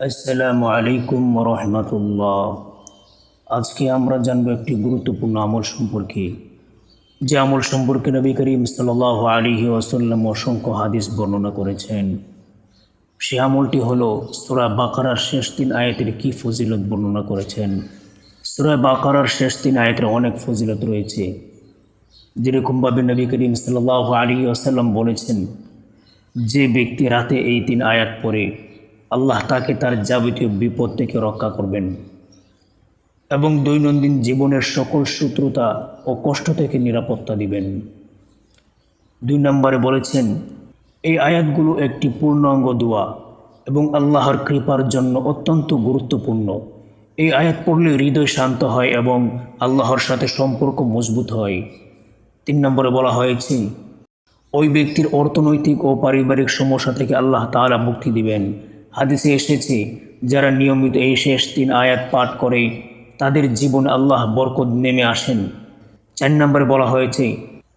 আসসালামু আলাইকুম রহমতুল্লাহ। আজকে আমরা জানব একটি গুরুত্বপূর্ণ আমল সম্পর্কে। যে আমল সম্পর্কে নবী করিম সাল্লাহ আলিহি ওসাল্লাম অসংখ্য হাদিস বর্ণনা করেছেন। সে আমলটি হলো সুরা বাকারার শেষ তিন আয়াতের কী ফজিলত বর্ণনা করেছেন? সুরা বাকারার শেষ তিন আয়াতের অনেক ফজিলত রয়েছে। যেরকমভাবে নবী করিম সাল্লাহ আলী আসাল্লাম বলেছেন, যে ব্যক্তি রাতে এই তিন আয়াত পড়ে আল্লাহ তাকে তার যাবতীয় বিপদ থেকে রক্ষা করবেন। এবং দৈনন্দিন জীবনের সকল শত্রুতা ও কষ্ট থেকে নিরাপত্তা দিবেন। দুই নম্বরে বলেছেন, এই আয়াতগুলো একটি পূর্ণাঙ্গ দোয়া এবং আল্লাহর কৃপার জন্য অত্যন্ত গুরুত্বপূর্ণ। এই আয়াত পড়লে হৃদয় শান্ত হয় এবং আল্লাহর সাথে সম্পর্ক মজবুত হয়। তিন নম্বরে বলা হয়েছে, ওই ব্যক্তির অর্থনৈতিক ও পারিবারিক সমস্যা থেকে আল্লাহ তাআলা মুক্তি দিবেন। হাদিসে এসেছে, যারা নিয়মিত এই শেষ তিন আয়াত পাঠ করে, তাদের জীবনে আল্লাহ বরকত নেমে আসেন। চার নম্বরে বলা হয়েছে,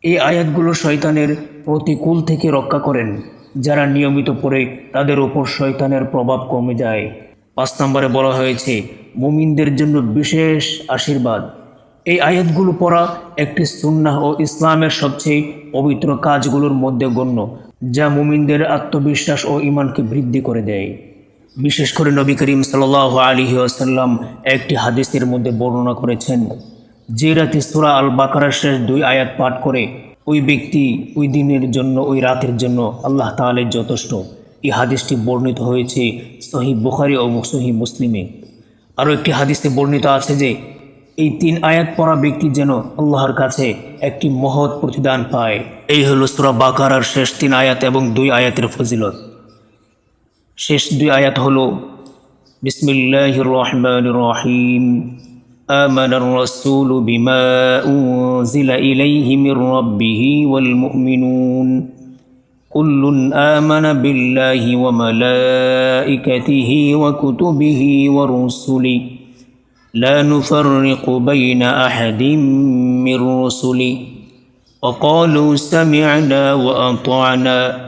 এই আয়াতগুলো শয়তানের প্রতিকূল থেকে রক্ষা করেন। যারা নিয়মিত পড়ে, তাদের ওপর শয়তানের প্রভাব কমে যায়। পাঁচ নম্বরে বলা হয়েছে, মুমিনদের জন্য বিশেষ আশীর্বাদ। এই আয়াতগুলো পড়া একটি সুন্নাহ ও ইসলামের সবচেয়ে পবিত্র কাজগুলোর মধ্যে গণ্য, যা মুমিনদের আত্মবিশ্বাস ও ইমানকে বৃদ্ধি করে দেয়। বিশেষ করে নবী করিম সাল আলী আসাল্লাম একটি হাদিসের মধ্যে বর্ণনা করেছেন যে রাতে সুরা আল বাকারার শেষ দুই আয়াত পাঠ করে ওই ব্যক্তি ওই দিনের জন্য, ওই রাতের জন্য আল্লাহ তাআলের যথেষ্ট। এই হাদিসটি বর্ণিত হয়েছে সহি বুখারি ও সহি মুসলিমে। আরও একটি হাদিসে বর্ণিত আছে যে, এই তিন আয়াত পড়া ব্যক্তি যেন আল্লাহর কাছে একটি মহৎ প্রতিদান পায়। এই হলো সুরা বাকারার শেষ তিন আয়াত এবং দুই আয়াতের ফজিলত। শেষ দুই আয়াত হলো বিসমিল্লাহ রহমান রহিম آمن الرسول بما أنزل إليه من ربه والمؤمنون كل آمن بالله وملائكته وكتبه ورسله لا نفرق بين أحد من رسله وقالوا سمعنا وأطعنا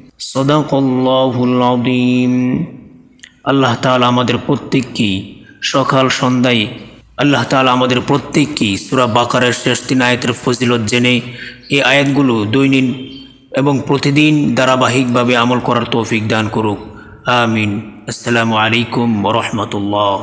সদাকল্লাহুল আল্লাহ তালা আমাদের প্রত্যেককেই সকাল সন্ধ্যায়, আল্লাহ তালা আমাদের প্রত্যেককেই সুরা বাকারের শেষ তিন আয়াতের ফজিলত জেনে এই আয়াতগুলো দৈনিক এবং প্রতিদিন ধারাবাহিকভাবে আমল করার তৌফিক দান করুক। আমিন। আসসালামু আলাইকুম রহমতুল্লাহ।